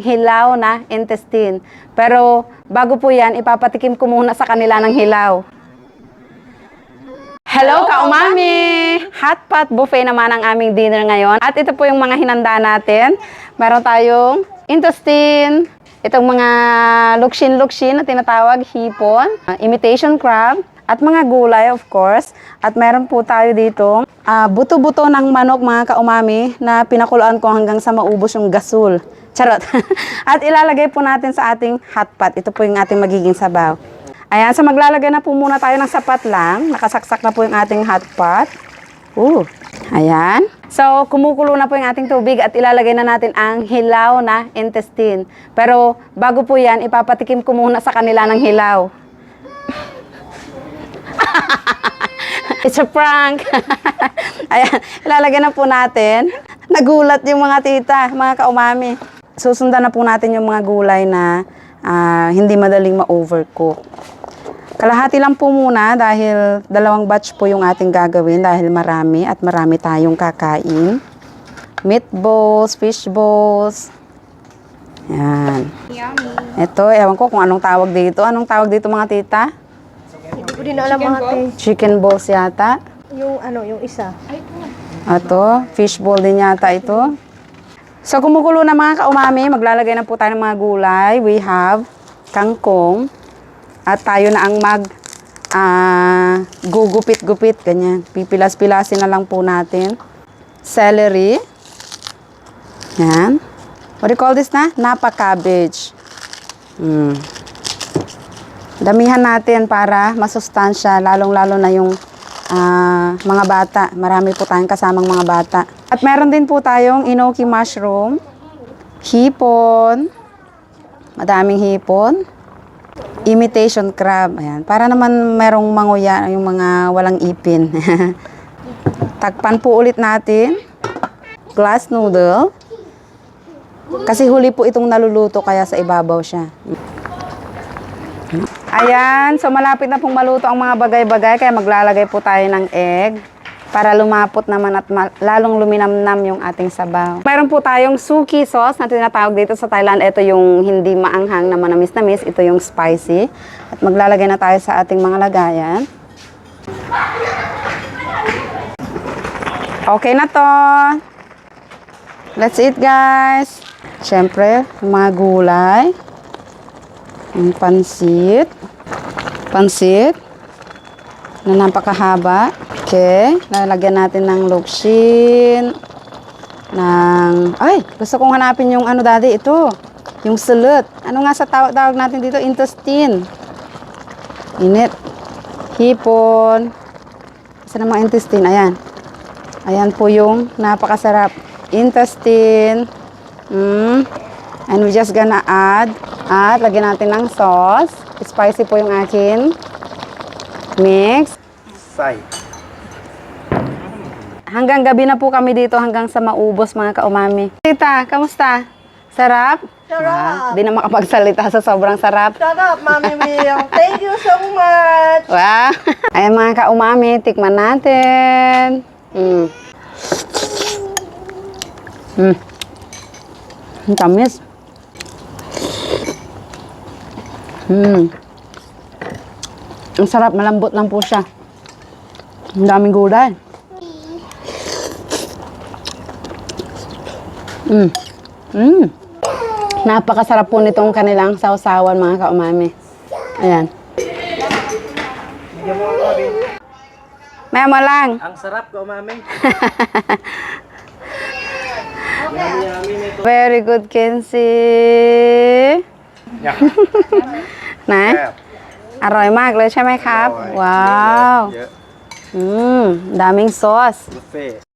hilaw na intestine. Pero bago po yan, ipapatikim ko muna sa kanila ng hilaw. Hello, kaumami! Hot pot buffet naman ang aming dinner ngayon. At ito po yung mga hinanda natin. Meron tayong intestine, itong mga lukshin-lukshin na tinatawag hipon, uh, imitation crab, at mga gulay of course. At meron po tayo dito ah, buto-buto ng manok mga kaumami na pinakuluan ko hanggang sa maubos yung gasul. Charot. at ilalagay po natin sa ating hot pot. Ito po yung ating magiging sabaw. Ayan, so maglalagay na po muna tayo ng sapat lang. Nakasaksak na po yung ating hot pot. Ooh. Ayan. So, kumukulo na po yung ating tubig at ilalagay na natin ang hilaw na intestine. Pero, bago po yan, ipapatikim ko muna sa kanila ng hilaw. It's a prank. Ayan, ilalagay na po natin. Nagulat yung mga tita, mga kaumami. Susundan na po natin yung mga gulay na ah, hindi madaling ma-overcook. Kalahati lang po muna dahil dalawang batch po yung ating gagawin dahil marami at marami tayong kakain. Meatballs, fish balls. Yan. Ito, ewan ko kung anong tawag dito. Anong tawag dito mga tita? Hindi ko din alam mga te. Chicken balls yata. Yung ano, yung isa. Ito, fish ball din yata ito. So, kumukulo na mga kaumami, maglalagay na po tayo ng mga gulay. We have kangkong. At tayo na ang mag ah, gugupit-gupit, ganyan. Pipilas-pilasin na lang po natin. Celery. Yan. What do you call this na? Napa cabbage. Hmm. Damihan natin para masustansya, lalong-lalo na yung ah, mga bata. Marami po tayong kasamang mga bata. At meron din po tayong inoki mushroom, hipon, madaming hipon, imitation crab. Ayan. Para naman merong manguya, yung mga walang ipin. Takpan po ulit natin. Glass noodle. Kasi huli po itong naluluto kaya sa ibabaw siya. Ayan, so malapit na pong maluto ang mga bagay-bagay kaya maglalagay po tayo ng egg para lumapot naman at lalong luminamnam yung ating sabaw. Mayroon po tayong suki sauce na tinatawag dito sa Thailand. Ito yung hindi maanghang na manamis-namis. Ito yung spicy. At maglalagay na tayo sa ating mga lagayan. Okay na to. Let's eat guys. Siyempre, mga gulay. Yung pansit. Pansit. Na napakahaba. Okay. Lalagyan natin ng lukshin. Ng... Ay! Gusto kong hanapin yung ano daddy. Ito. Yung sulut. Ano nga sa tawag, tawag natin dito? Intestine. Init. Hipon. Na mga intestine. Ayan. Ayan po yung napakasarap. Intestine. Mm. And we just gonna add. At lagyan natin ng sauce. Spicy po yung akin. Mix. Sai. Hanggang gabi na po kami dito hanggang sa maubos mga kaumami. Tita, kamusta? Sarap? Sarap. Di na makapagsalita sa sobrang sarap. Sarap, Mami Miyang. Thank you so much. Wow! Ayan mga kaumami, tikman natin. Mm. Mm. Ang tamis. Mm. Ang sarap, malambot lang po siya. Ang daming gulay. Mm. Mm. Napakasarap po nitong kanilang sausawan mga kaumami. Ayan. Bigyan mo ako, Mami. Maya mo lang. Ang sarap ko, Mami. Yummy, yummy nito. Very good, Kenzie. Yeah. นะ แซ่บอร่อยมากเลยใช่ไหมครับอร่อยว้าว เยอะอืม daming sauce บุฟเฟ่ต์